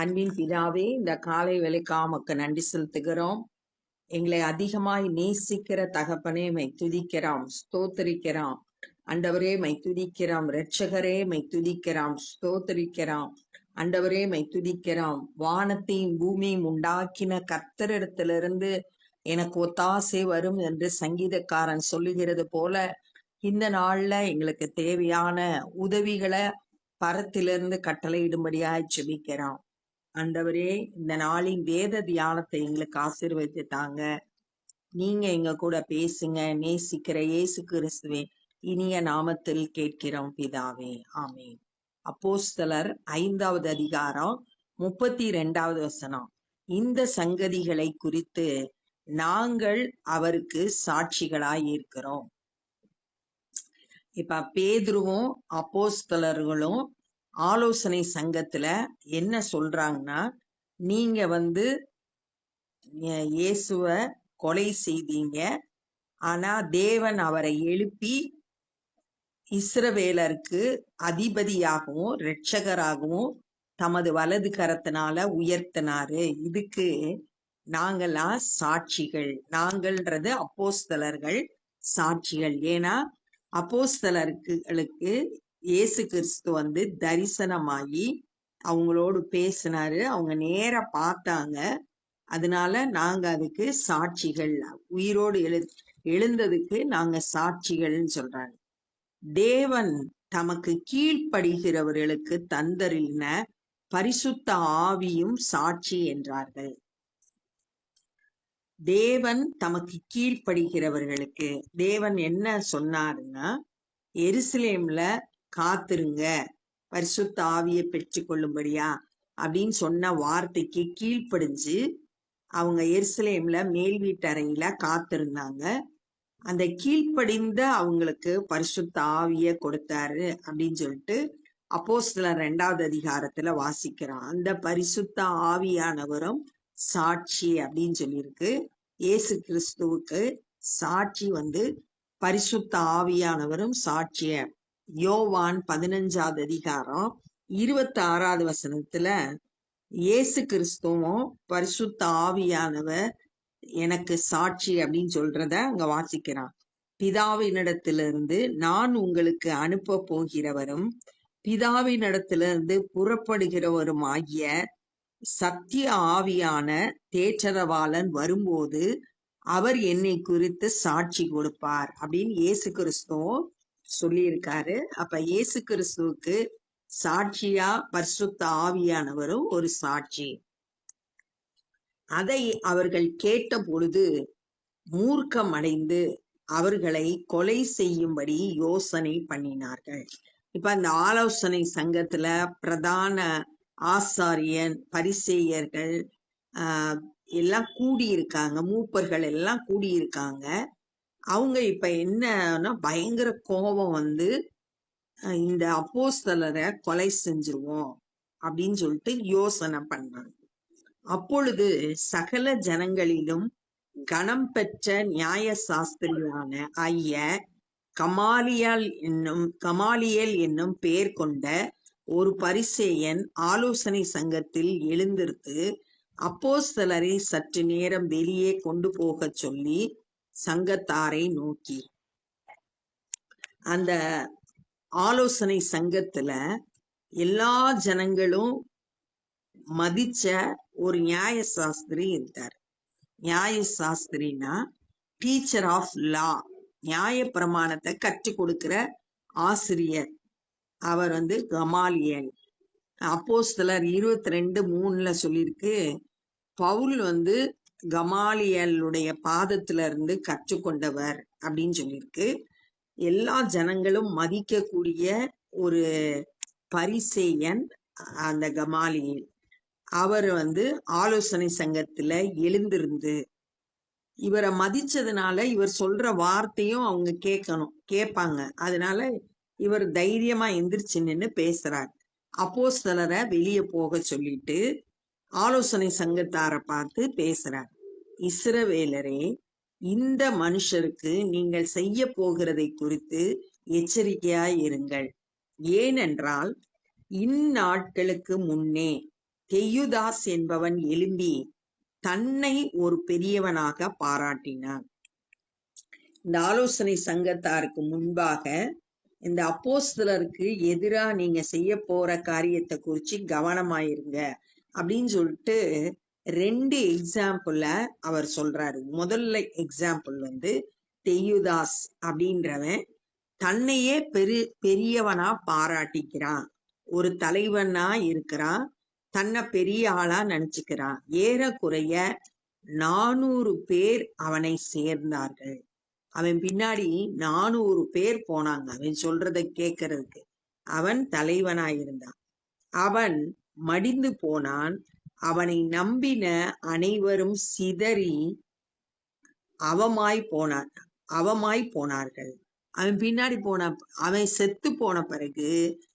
அன்பின் பிதாவே இந்த காலை வேலைக்காமக்கு நன்றி செலுத்துகிறோம். எங்களை அதிகமாய் நேசிக்கிற தகப்பனே மை துதிக்கிறோம். ஸ்தோத்தரிக்கிறோம். அண்டவரே மை துதிக்கிறோம். இரட்சகரே மை துதிக்கிறோம். ஸ்தோத்தரிக்கிறோம். அண்டவரே மை துதிக்கிறோம். வானத்தையும் பூமியும் உண்டாக்கின கர்த்தரிடத்திலிருந்து எனக்கு ஒத்தாசை வரும் என்று சங்கீதக்காரன் சொல்லுகிறது போல இந்த நாள்ல எங்களுக்கு தேவையான உதவிகளை பரத்திலிருந்து கட்டளையிடும்படியாய் செபிக்கிறோம் ஆண்டவரே இந்த நாளின் வேத தியானத்தை எங்களுக்கு ஆசீர்வதித்து தாங்க. நீங்க எங்க கூட பேசுங்க நேசிக்கிற இயேசு கிறிஸ்துவே இனிய நாமத்தில் கேட்கிறோம் பிதாவே. ஆமென். அப்போஸ்தலர் ஐந்தாவது அதிகாரம் முப்பத்தி ரெண்டாவது வசனம். இந்த சங்கதிகளை குறித்து நாங்கள் அவருக்கு சாட்சிகளாய் இருக்கிறோம். இப்ப பேதுருவும் அப்போஸ்தலர்களும் ஆலோசனை சங்கத்துல என்ன சொல்றாங்கன்னா நீங்க வந்து இயேசுவ கொலை செய்தீங்க. ஆனா தேவன் அவரை எழுப்பி இஸ்ரவேலருக்கு அதிபதியாகவும் இரட்சகராகவும் தமது வலது கரத்தினால உயர்த்தினாரு. இதுக்கு நாங்களா சாட்சிகள். நாங்கள்ன்றது அப்போஸ்தலர்கள் சாட்சிகள். ஏன்னா அப்போஸ்தலர்களுக்கு இயேசு கிறிஸ்து வந்து தரிசனமாகி அவங்களோடு பேசினாரு. அவங்க நேரா பார்த்தாங்க. அதனால நாங்க அதுக்கு சாட்சிகள் உயிரோடு எழு எழுந்ததுக்கு நாங்க சாட்சிகள்னு சொல்றாங்க. தேவன் தமக்கு கீழ்ப்படுகிறவர்களுக்கு தந்தரின பரிசுத்த ஆவியும் சாட்சி என்றார்கள். தேவன் தமக்கு கீழ்ப்படுகிறவர்களுக்கு தேவன் என்ன சொன்னாருன்னா எருசலேம்ல காத்திருங்க. பரிசுத்த ஆவியை பெற்றுக்கொள்ளும்படியா? அப்படின்னு சொன்ன வார்த்தைக்கு கீழ்ப்படிஞ்சு அவங்க எருசலேம்ல மேல் வீட்டறையில காத்திருந்தாங்க. அந்த கீழ்ப்படிந்த அவங்களுக்கு பரிசுத்த ஆவிய கொடுத்தாரு அப்படின்னு சொல்லிட்டு அப்போஸ்தலர் ரெண்டாவது அதிகாரத்துல வாசிக்கிறோம் அந்த பரிசுத்த ஆவியானவரும் சாட்சி அப்படின்னு சொல்லியிருக்கு. இயேசு கிறிஸ்துவுக்கு சாட்சி வந்து பரிசுத்த ஆவியானவரும் சாட்சிய யோவான் பதினஞ்சாவது அதிகாரம் இருபத்தி ஆறாவது வசனத்துல இயேசு கிறிஸ்துவும் பரிசுத்த ஆவியானவர் எனக்கு சாட்சி அப்படின்னு சொல்றத அங்க வாசிக்கிறான். பிதாவினிடத்திலிருந்து நான் உங்களுக்கு அனுப்ப போகிறவரும் பிதாவினிடத்திலிருந்து புறப்படுகிறவரும் ஆகிய சத்திய ஆவியான தேற்றரவாளன் வரும்போது அவர் என்னை குறித்து சாட்சி கொடுப்பார் அப்படின்னு இயேசு கிறிஸ்துவும் சொல்லியிருக்காரு. அப்ப இயேசு கிறிஸ்துவுக்கு சாட்சியா பரிசுத்த ஆவியானவரும் ஒரு சாட்சி. அதை அவர்கள் கேட்ட பொழுது மூர்க்கம் அடைந்து அவர்களை கொலை செய்யும்படி யோசனை பண்ணினார்கள். இப்ப அந்த ஆலோசனை சங்கத்துல பிரதான ஆசாரியன் பரிசேயர்கள் ஆஹ் எல்லாம் கூடியிருக்காங்க மூப்பர்கள் எல்லாம் கூடியிருக்காங்க. அவங்க இப்ப என்னன்னா பயங்கர கோபம் வந்து இந்த அப்போஸ்தலரை கொலை செஞ்சிருவோம் அப்படின்னு சொல்லிட்டு யோசனை பண்ணாங்க. அப்பொழுது சகல ஜனங்களிலும் கணம் பெற்ற நியாய சாஸ்திரியான ஐய கமாலியால் என்னும் கமாலியல் என்னும் பெயர் கொண்ட ஒரு பரிசேயன் ஆலோசனை சங்கத்தில் எழுந்திருத்து அப்போஸ்தலரை சற்று நேரம் வெளியே கொண்டு போகச் சொல்லி சங்கத்தாரை நோக்கி. அந்த ஆலோசனை சங்கத்துல எல்லா ஜனங்களும் மதிச்ச ஒரு நியாய சாஸ்திரி இருந்தார். நியாய சாஸ்திரினா டீச்சர் ஆஃப் லா நியாய பிரமாணத்தை கற்றுக் கொடுக்கிற ஆசிரியர். அவர் வந்து கமாலியன். அப்போஸ்தலர் இருபத்தி ரெண்டு மூணுல சொல்லியிருக்கு பவுல் வந்து கமாலியலுடைய பாதத்துல இருந்து கற்றுக்கொண்டவர் அப்படின்னு சொல்லியிருக்கு. எல்லா ஜனங்களும் மதிக்கக்கூடிய ஒரு பரிசேயன் அந்த கமாலியல் அவர் வந்து ஆலோசனை சங்கத்துல எழுந்திருந்து இவரை மதிச்சதுனால இவர் சொல்ற வார்த்தையும் அவங்க கேட்கணும் கேட்பாங்க. அதனால இவர் தைரியமா எந்திரிச்சு நின்று பேசுறார். அப்போஸ்தலரை வெளியே போக சொல்லிட்டு ஆலோசனை சங்கத்தார பார்த்து பேசுறார். இஸ்ரவேலரே இந்த மனுஷருக்கு நீங்கள் செய்ய போகிறதை குறித்து எச்சரிக்கையாய் இருங்கள். ஏனென்றால் இந்நாட்களுக்கு முன்னே தெய்யுதாஸ் என்பவன் எழும்பி தன்னை ஒரு பெரியவனாக பாராட்டினான். இந்த ஆலோசனை சங்கத்தாருக்கு முன்பாக இந்த அப்போஸ்தலருக்கு எதிரா நீங்க செய்ய போற காரியத்தை குறிச்சு கவனமாயிருங்க. அப்படின்னு சொல்லிட்டு ரெண்டு எக்ஸாம்பிள அவர் சொல்றாரு. முதல்ல எக்ஸாம்பிள் வந்து தெய்யுதாஸ் அப்படின்றவன் தன்னையே பெரு பெரியவனா பாராட்டிக்கிறான். ஒரு தலைவனா இருக்கிறான். தன்னை பெரிய ஆளா நினைச்சுக்கிறான். ஏறக்குறைய நானூறு பேர் அவனை சேர்ந்தார்கள். அவன் பின்னாடி நானூறு பேர் போனாங்க. அவன் சொல்றத கேட்கறதுக்கு. அவன் தலைவனாயிருந்தான். அவன் மடிந்து போனான். அவனை நம்பின அனைவரும் சிதறி அவமாய் போனான் அவமாய் போனார்கள். அவன் பின்னாடி போன அவன் செத்து போன பிறகு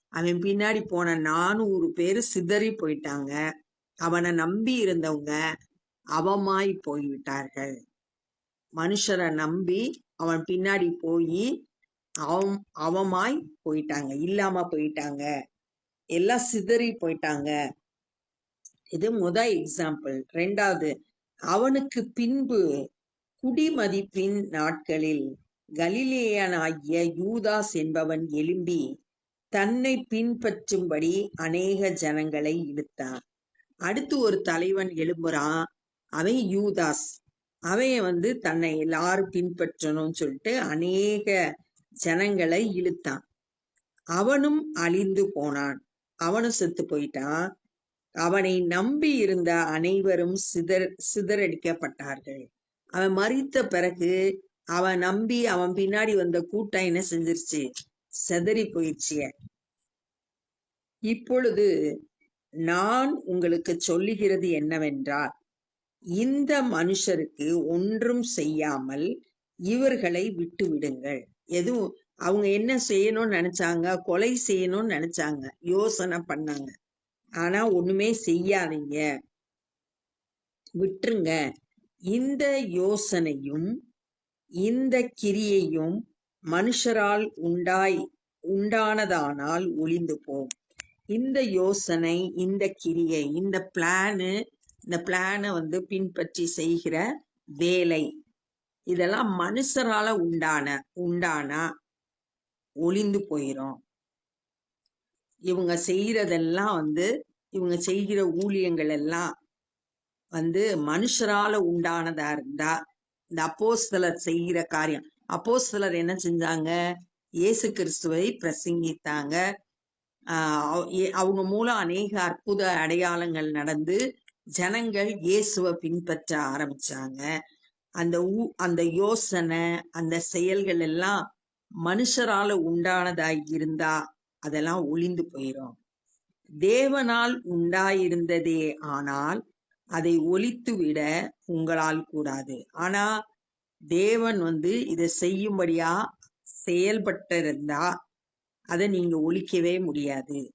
அவன் பின்னாடி போன நானூறு பேர் சிதறி போயிட்டாங்க. அவனை நம்பி இருந்தவங்க அவமாய் போய்விட்டார்கள். மனுஷரை நம்பி அவன் பின்னாடி போய் அவம் அவமாய் போயிட்டாங்க இல்லாம போயிட்டாங்க. எல்லாம் சிதறி போயிட்டாங்க. இது முத எக்ஸாம்பிள் ரெண்டாவது அவனுக்கு பின்பு குடிமதிப்பின் நாட்களில் கலிலேயனாகிய யூதாஸ் என்பவன் எழும்பி தன்னை பின்பற்றும்படி அநேக ஜனங்களை இழுத்தான். அடுத்து ஒரு தலைவன் எழும்புறான். அவன் யூதாஸ். அவன் வந்து தன்னை எல்லாரும் பின்பற்றணும்னு சொல்லிட்டு அநேக ஜனங்களை இழுத்தான். அவனும் அழிந்து போனான். அவனும் செத்து போயிட்டான். அவனை நம்பி இருந்த அனைவரும் சிதற சிதறடிக்கப்பட்டார்கள். அவன் மறித்த பிறகு அவன் நம்பி அவன் பின்னாடி வந்த கூட்டம் என்ன செஞ்சிருச்சு? செதறி போயிடுச்சிய இப்பொழுது நான் உங்களுக்கு சொல்லுகிறது என்னவென்றால் இந்த மனுஷருக்கு ஒன்றும் செய்யாமல் இவர்களை விட்டு விடுங்கள் எதுவும் அவங்க என்ன செய்யணும்னு நினைச்சாங்க கொலை செய்யணும்னு நினைச்சாங்க யோசனை பண்ணாங்க. ஆனா ஒண்ணுமே செய்யாதீங்க. விட்டுருங்க. இந்த யோசனையும் இந்த கிரியையும் மனுஷரால் உண்டாய் உண்டானதானால் ஒளிந்து போம். இந்த யோசனை இந்த கிரியை இந்த பிளானு இந்த பிளானை வந்து பின்பற்றி செய்கிற வேலை. இதெல்லாம் மனுஷரால உண்டான உண்டானா ஒளிந்து போயிரும். இவங்க செய்யறதெல்லாம் வந்து இவங்க செய்கிற ஊழியங்கள் எல்லாம் வந்து மனுஷரால உண்டானதா இருந்தா இந்த அப்போஸ்தலர் செய்கிற காரியம். அப்போஸ்தலர் என்ன செஞ்சாங்க? இயேசு கிறிஸ்துவை பிரசங்கித்தாங்க. ஆஹ் ஏ- அவங்க மூலம் அநேக அற்புத அடையாளங்கள் நடந்து ஜனங்கள் இயேசுவை பின்பற்ற ஆரம்பிச்சாங்க. அந்த ஊ- அந்த யோசனை அந்த செயல்கள் எல்லாம் மனுஷரால உண்டானதாய் இருந்தா அதெல்லாம் ஒளிந்து போயிரும். தேவனால் உண்டாயிருந்ததே ஆனால் அதை ஒழித்து விட உங்களால் கூடாது. ஆனா தேவன் வந்து இதை செய்யும்படியா செயல்பட்டிருந்தா அதை நீங்க ஒழிக்கவே முடியாது.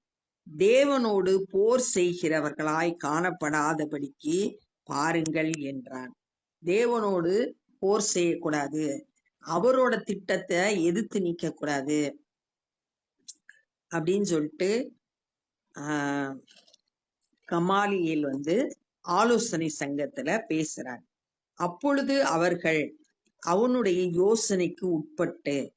தேவனோடு போர் செய்கிறவர்களாய் காணப்படாதபடிக்கு பாருங்கள் என்றான். தேவனோடு போர் செய்யக்கூடாது. அவரோட திட்டத்தை எதிர்த்து நிக்க கூடாது அப்படின்னு சொல்லிட்டு ஆஹ் வந்து ஆலோசனை சங்கத்துல பேசுறார். அப்பொழுது அவர்கள் அவனுடைய யோசனைக்கு உட்பட்டு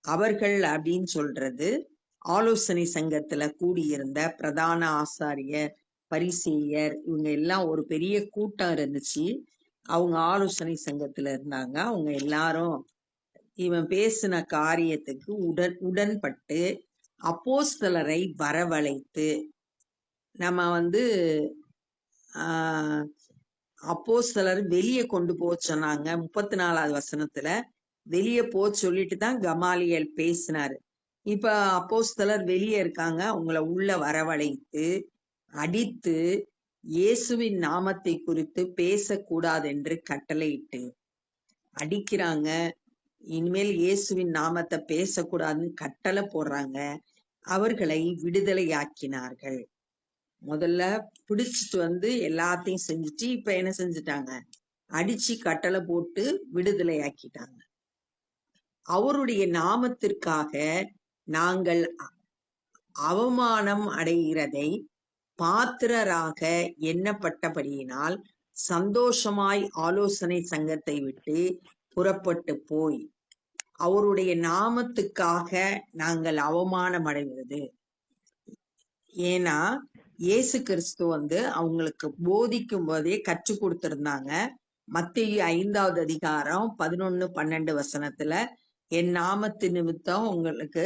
அவர்கள் அப்படின்னு சொல்றது ஆலோசனை சங்கத்துல கூடியிருந்த பிரதான ஆசாரியர் பரிசேயர் இவங்க எல்லாம் ஒரு பெரிய கூட்டம் இருந்துச்சு. அவங்க ஆலோசனை சங்கத்துல இருந்தாங்க. அவங்க எல்லாரும் இவன் பேசின காரியத்துக்கு உடன் உடன்பட்டு அப்போஸ்தலரை வரவழைத்து நம்ம வந்து ஆஹ் அப்போஸ்தலர் வெளியே கொண்டு போக சொன்னாங்க. முப்பத்தி நாலாவது வசனத்துல வெளியே போ சொல்லிட்டு தான் கமாலியல் பேசினாரு. இப்ப அப்போஸ்தலர் வெளியே இருக்காங்க. அவங்கள உள்ள வரவழைத்து அடித்து இயேசுவின் நாமத்தை குறித்து பேசக்கூடாது என்று கட்டளையிட்டு அடிக்கிறாங்க. இனிமேல் இயேசுவின் நாமத்தை பேசக்கூடாதுன்னு கட்டளை போடுறாங்க. அவர்களை விடுதலையாக்கினார்கள். முதல்ல பிடிச்சிட்டு வந்து எல்லாத்தையும் செஞ்சுட்டு இப்ப என்ன செஞ்சுட்டாங்க? அடிச்சு கட்டளை போட்டு விடுதலையாக்கிட்டாங்க. அவருடைய நாமத்திற்காக நாங்கள் அவமானம் அடைகிறதை பாத்திரராக எண்ணப்பட்டபடியினால் சந்தோஷமாய் ஆலோசனை சங்கத்தை விட்டு புறப்பட்டு போய் அவருடைய நாமத்துக்காக நாங்கள் அவமானம் அடைவது. ஏன்னா இயேசு கிறிஸ்து வந்து அவங்களுக்கு போதிக்கும் போதே கற்றுக் கொடுத்திருந்தாங்க. மத்திய ஐந்தாவது அதிகாரம் பதினொன்னு பன்னெண்டு வசனத்துல என் நாமத்து நிமித்தம் உங்களுக்கு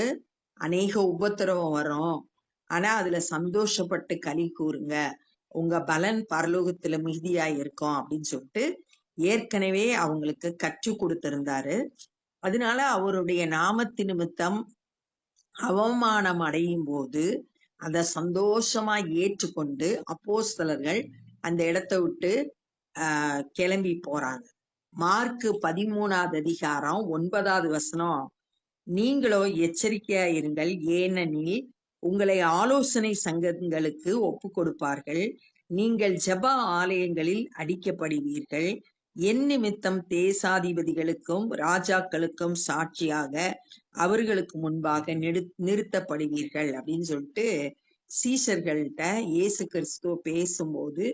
அநேக உபத்திரவம் வரும். ஆனா அதுல சந்தோஷப்பட்டு களி கூறுங்க. உங்க பலன் பரலோகத்துல மிகுதியா இருக்கும் அப்படின்னு சொல்லிட்டு ஏற்கனவே அவங்களுக்கு கற்று கொடுத்திருந்தாரு. அதனால அவருடைய நாமத்து நிமித்தம் அவமானம் அடையும் போது அதை சந்தோஷமா ஏற்றுக்கொண்டு அப்போஸ்தலர்கள் அந்த இடத்தை விட்டு ஆஹ் கிளம்பி போறாங்க. மார்க்கு பதிமூணாவது அதிகாரம் ஒன்பதாவது வசனம் நீங்களோ எச்சரிக்கையா இருங்கள் ஏனெனில் உங்களை ஆலோசனை சங்கங்களுக்கு ஒப்பு கொடுப்பார்கள் நீங்கள் ஜப ஆலயங்களில் அடிக்கப்படுவீர்கள். என் நிமித்தம் தேசாதிபதிகளுக்கும் ராஜாக்களுக்கும் சாட்சியாக அவர்களுக்கு முன்பாக நிறு நிறுத்தப்படுவீர்கள் அப்படின்னு சொல்லிட்டு சீஷர்கள்ட்ட இயேசு கிறிஸ்துவ பேசும்போது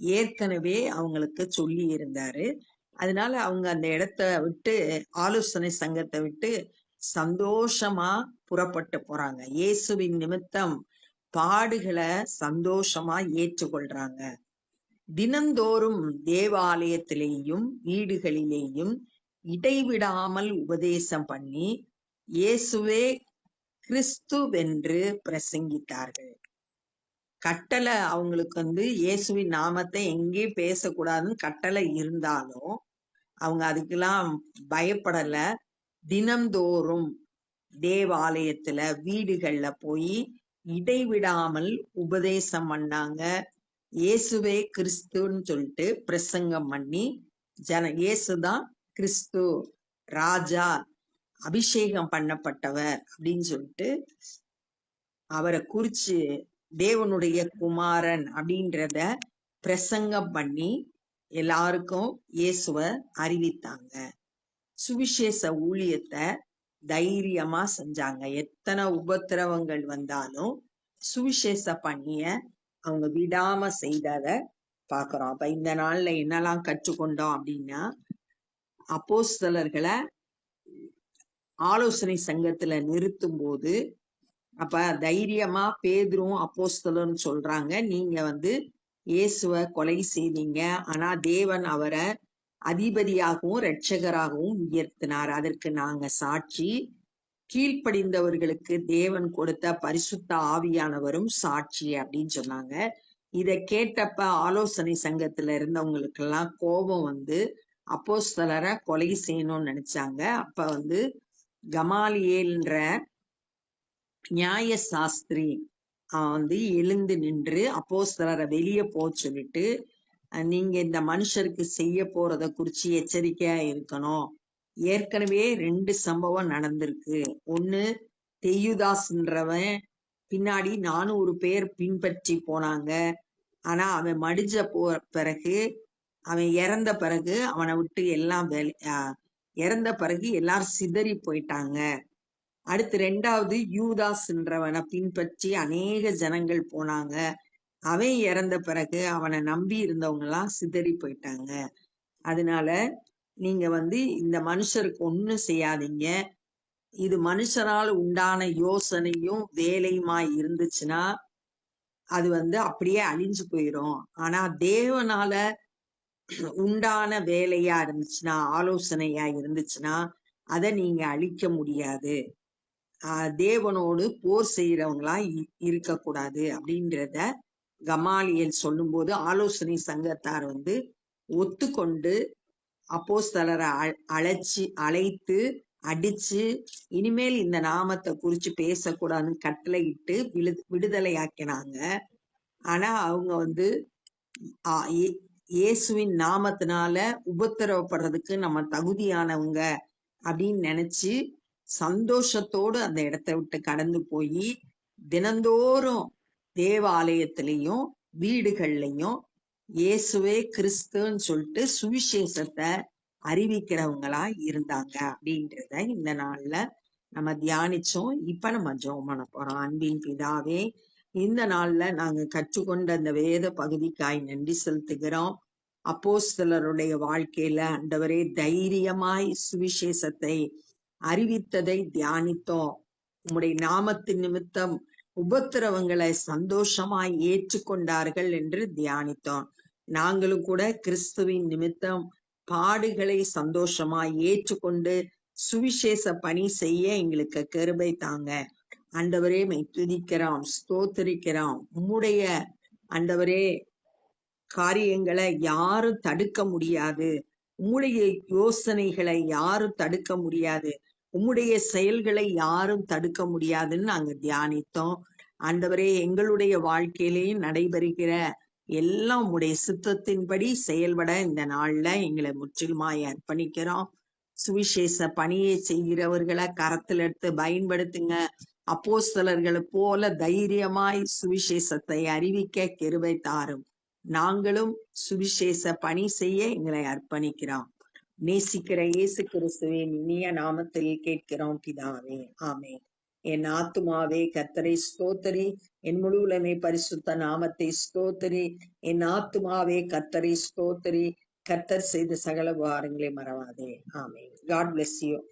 ஏற்கனவே அவங்களுக்கு சொல்லி இருந்தாரு. அதனால அவங்க அந்த இடத்த விட்டு ஆலோசனை சங்கத்தை விட்டு சந்தோஷமா புறப்பட்டு போறாங்க. இயேசுவின் நிமித்தம் பாடுகளை சந்தோஷமா ஏற்றுக்கொள்றாங்க. தினந்தோறும் தேவாலயத்திலேயும் வீடுகளிலேயும் இடைவிடாமல் உபதேசம் பண்ணி இயேசுவே கிறிஸ்துவென்று பிரசங்கித்தார்கள். கட்டளை அவங்களுக்கு வந்து இயேசுவின் நாமத்தை எங்கேயும் பேசக்கூடாதுன்னு கட்டளை இருந்தாலும் அவங்க அதுக்கெல்லாம் பயப்படல. தினந்தோறும் தேவாலயத்துல வீடுகள்ல போய் இடைவிடாமல் உபதேசம் பண்ணாங்க. இயேசுவே கிறிஸ்துன்னு சொல்லிட்டு பிரசங்கம் பண்ணி ஜன இயேசுதான் கிறிஸ்து ராஜா அபிஷேகம் பண்ணப்பட்டவர் அப்படின்னு சொல்லிட்டு அவரை குறிச்சு தேவனுடைய குமாரன் அப்படின்றத பிரசங்கம் பண்ணி எல்லாருக்கும் இயேசுவ அறிவித்தாங்க. சுவிசேஷ ஊழியத்தை தைரியமா செஞ்சாங்க. எத்தனை உபத்திரவங்கள் வந்தாலும் சுவிசேஷ பண்ணிய அவங்க விடாம செய்தத பாக்குறோம். அப்ப இந்த நாள்ல என்னெல்லாம் கற்றுக்கொண்டோம் அப்படின்னா அப்போஸ்தலர்களை ஆலோசனை சங்கத்துல நிறுத்தும் போது அப்ப தைரியமா பேதுரும் அப்போஸ்தலர்னு சொல்றாங்க நீங்க வந்து இயேசுவ கொலை செய்தீங்க. ஆனா தேவன் அவரை அதிபதியாகவும் இரட்சகராகவும் உயர்த்தினார். அதற்கு நாங்க சாட்சி கீழ்ப்படிந்தவர்களுக்கு தேவன் கொடுத்த பரிசுத்த ஆவியானவரும் சாட்சி அப்படின்னு சொன்னாங்க. இத கேட்டப்ப ஆலோசனை சங்கத்துல இருந்தவங்களுக்கெல்லாம் கோபம் வந்து அப்போஸ்தலரை கொலை செய்யணும்னு நினைச்சாங்க. அப்ப வந்து கமாலியேல்ன்ற நியாய சாஸ்திரி வந்து எழுந்து நின்று அப்போஸ்தலரை வெளியே போக சொல்லிட்டு நீங்க இந்த மனுஷருக்கு செய்ய போறத குறிச்சு எச்சரிக்கையா இருக்கணும். ஏற்கனவே ரெண்டு சம்பவம் நடந்திருக்கு. ஒண்ணு தெய்யுதாஸ்ன்றவன் பின்னாடி நானூறு பேர் பின்பற்றி போனாங்க. ஆனா அவன் மடிஞ்ச போ பிறகு அவன் இறந்த பிறகு அவனை விட்டு எல்லாம் வேலை இறந்த பிறகு எல்லாரும் சிதறி போயிட்டாங்க. அடுத்து ரெண்டாவது யூதாஸ்ன்றவனை பின்பற்றி அநேக ஜனங்கள் போனாங்க. அவன் இறந்த பிறகு அவனை நம்பி இருந்தவங்க எல்லாம் சிதறி போயிட்டாங்க. அதனால நீங்க வந்து இந்த மனுஷருக்கு ஒன்றும் செய்யாதீங்க. இது மனுஷரால் உண்டான யோசனையும் வேலையுமாய் இருந்துச்சுன்னா அது வந்து அப்படியே அழிஞ்சு போயிடும் ஆனா தேவனால உண்டான வேலையா இருந்துச்சுன்னா ஆலோசனையா இருந்துச்சுன்னா அதை நீங்க அழிக்க முடியாது. தேவனோடு போர் செய்யறவங்களா இ- இருக்கக்கூடாது அப்படின்றத கமாலியல் சொல்லும்போது ஆலோசனை சங்கத்தார் வந்து ஒத்துக்கொண்டு அப்போஸ்தலரை அழைச்சி அழைத்து அடிச்சு இனிமேல் இந்த நாமத்தை குறிச்சு பேசக்கூடாதுன்னு கட்டளையிட்டு விடு விடுதலையாக்கினாங்க. ஆனா அவங்க வந்து இயேசுவின் நாமத்தினால உபத்திரவப்படுறதுக்கு நம்ம தகுதியானவங்க அப்படின்னு நினைச்சு சந்தோஷத்தோடு அந்த இடத்தை விட்டு கடந்து போய் தினந்தோறும் தேவாலயத்திலையும் வீடுகள்லையும் இயேசுவே கிறிஸ்துன்னு சொல்லிட்டு சுவிசேஷத்தை அறிவிக்கிறவங்களா இருந்தாங்க அப்படின்றத இந்த நாள்ல நம்ம தியானிச்சோம். இப்ப நம்ம ஜோம் பண்ண போறோம். அன்பின் பிதாவே இந்த நாள்ல நாங்க கற்றுக்கொண்ட அந்த வேத பகுதிக்காய் நன்றி செலுத்துகிறோம். அப்போஸ்தலருடைய வாழ்க்கையில அண்டவரே தைரியமாய் சுவிசேஷத்தை அறிவித்ததை தியானித்தோம். உம்முடைய நாமத்தின் நிமித்தம் உபத்திரவங்களை சந்தோஷமாய் ஏற்றுக்கொண்டார்கள் என்று தியானித்தோம். நாங்களும் கூட கிறிஸ்துவின் நிமித்தம் பாடுகளை சந்தோஷமாய் ஏற்றுக்கொண்டு சுவிசேஷ பணி செய்ய எங்களுக்கு கருபை தாங்க. அண்டவரே மெய் துதிக்கிறோம் ஸ்தோத்தரிக்கிறோம். உம்முடைய அண்டவரே காரியங்களை யாரும் தடுக்க முடியாது. உம்முடைய யோசனைகளை யாரும் தடுக்க முடியாது. உம்முடைய செயல்களை யாரும் தடுக்க முடியாதுன்னு நாங்க தியானித்தோம். ஆண்டவரே எங்களுடைய வாழ்க்கையிலேயும் நடைபெறுகிற எல்லாம் உடைய சித்தத்தின்படி செயல்பட இந்த நாள்ல எங்களை முற்றிலுமாய் அர்ப்பணிக்கிறோம். சுவிசேஷ பணியை செய்கிறவர்களை கரத்தில் எடுத்து பயன்படுத்துங்க. அப்போஸ்தலர்களை போல தைரியமாய் சுவிசேஷத்தை அறிவிக்க கிருபை தாரும். நாங்களும் சுவிசேஷ பணி செய்ய எங்களை அர்ப்பணிக்கிறோம். நேசிக்கிற இயேசு கிறிஸ்துவின் இனிய நாமத்தில் கேட்கிறோம் பிதாவே. ஆமே என் ஆத்துமாவே கத்தரை ஸ்தோத்தரி. என் முழுவலமே பரிசுத்த நாமத்தை ஸ்தோத்தரி. என் ஆத்துமாவே கத்தரை ஸ்தோத்தரி. கத்தர் செய்த சகல உபகாரங்களை மறவாதே. ஆமே காட் bless யூ